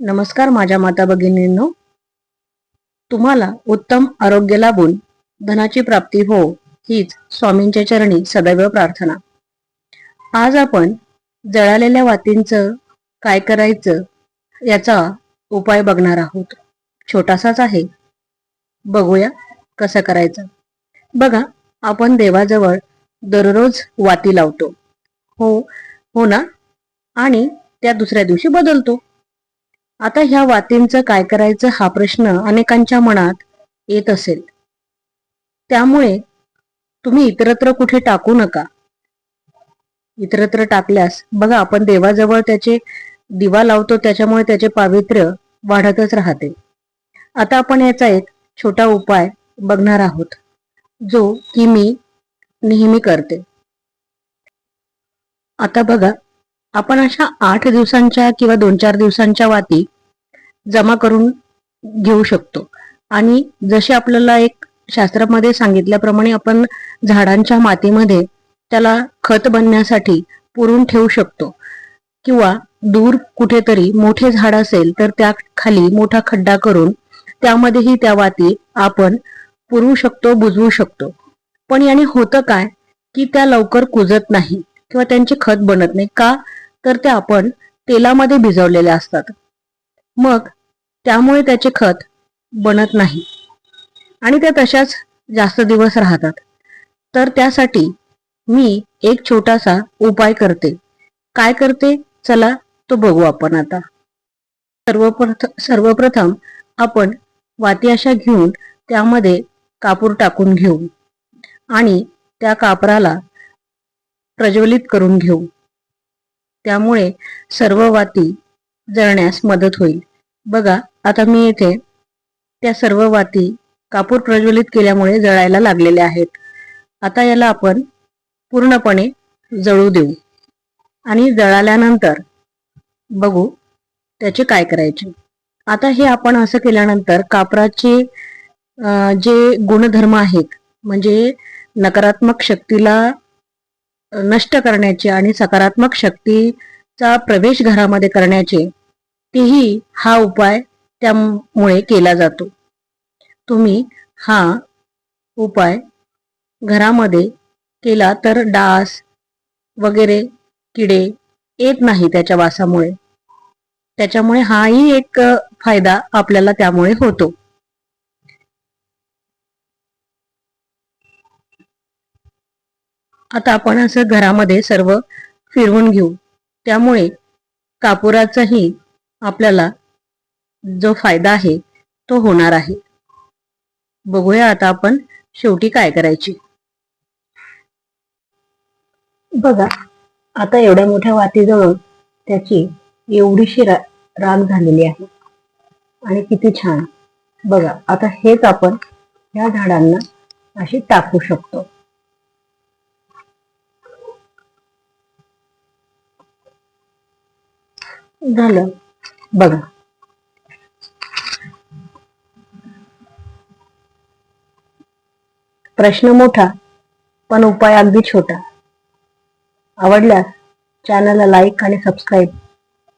नमस्कार माझ्या माता भगिनींनो. तुम्हाला उत्तम आरोग्य लाभून धनाची प्राप्ती हो हीच स्वामींच्या चरणी सदैव प्रार्थना. आज आपण जळालेल्या वातींचं काय करायचं याचा उपाय बघणार आहोत. छोटासाच आहे. बघूया कसं करायचं. बघा आपण देवाजवळ दररोज वाती लावतो. हो हो ना? आणि त्या दुसऱ्या दिवशी बदलतो. आता ह्या वातींचं काय करायचं हा प्रश्न अनेकांच्या मनात येत असेल. त्यामुळे तुम्ही इतरत्र कुठे टाकू नका. इतरत्र टाकल्यास बघा आपण देवाजवळ त्याचे दिवा लावतो त्याच्यामुळे त्याचे पावित्र्य वाढतच राहते. आता आपण याचा एक छोटा उपाय बघणार आहोत जो की मी नेहमी करते. आता बघा आपण अशा आठ दिवसांच्या किंवा दोन चार दिवसांच्या वाती जमा करून घेऊ शकतो. आणि जसे आपल्याला एक शास्त्रामध्ये सांगितल्याप्रमाणे आपण झाडांच्या मातीमध्ये त्याला खत बनण्यासाठी पुरून ठेवू शकतो. किंवा दूर कुठेतरी मोठे झाड असेल तर त्या खाली मोठा खड्डा करून त्यामध्येही त्या वाती आपण पुरवू शकतो बुजवू शकतो. पण याने होतं काय? की त्या लवकर कुजत नाही किंवा त्यांचे खत बनत नाही. का? तर ते आपण तेलामध्ये भिजवलेले असतात. मग त्यामुळे त्याचे खत बनत नाही. आणि त्या तशाच जास्त दिवस राहतात. तर त्यासाठी मी एक छोटासा उपाय करते. काय करते? चला तो बघू आपण आता. सर्वप्रथ सर्वप्रथम आपण वाती अशा घेऊन त्यामध्ये कापूर टाकून घेऊ. आणि त्या कापराला प्रज्वलित करून घेऊ. त्यामुळे सर्व वाती जळण्यास मदत होईल. बघा आता मी येथे त्या सर्व वाती कापूर प्रज्वलित केल्यामुळे जळायला लागलेल्या आहेत. आता याला आपण पूर्णपणे जळू देऊ. आणि जळाल्यानंतर बघू त्याचे काय करायचे. आता हे आपण असं केल्यानंतर कापराचे जे गुणधर्म आहेत म्हणजे नकारात्मक शक्तीला नष्ट करण्याचे आणि सकारात्मक शक्तीचा प्रवेश घरामध्ये करण्याचे तेही हा उपाय त्यामुळे केला जातो. तुम्ही हा उपाय घरामध्ये केला तर डास वगैरे किडे येत नाही त्याच्या वासामुळे. त्याच्यामुळे हाही एक फायदा आपल्याला त्यामुळे होतो. आता आपण असं घरामध्ये सर्व फिरवून घेऊ. त्यामुळे कापुराचाही आपल्याला जो फायदा आहे तो होणार आहे. बघूया आता आपण शेवटी काय करायची. बघा आता एवढ्या मोठ्या वातीजवळ त्याची एवढीशी रा राग झालेली आहे. आणि किती छान. बघा आता हेच आपण या झाडांना अशी टाकू शकतो. झालं. बघा. प्रश्न मोठा पण उपाय अगदी छोटा. आवडल्यास चॅनलला लाईक आणि सबस्क्राईब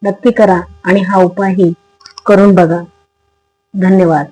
नक्की करा आणि हा उपायही करून बघा. धन्यवाद.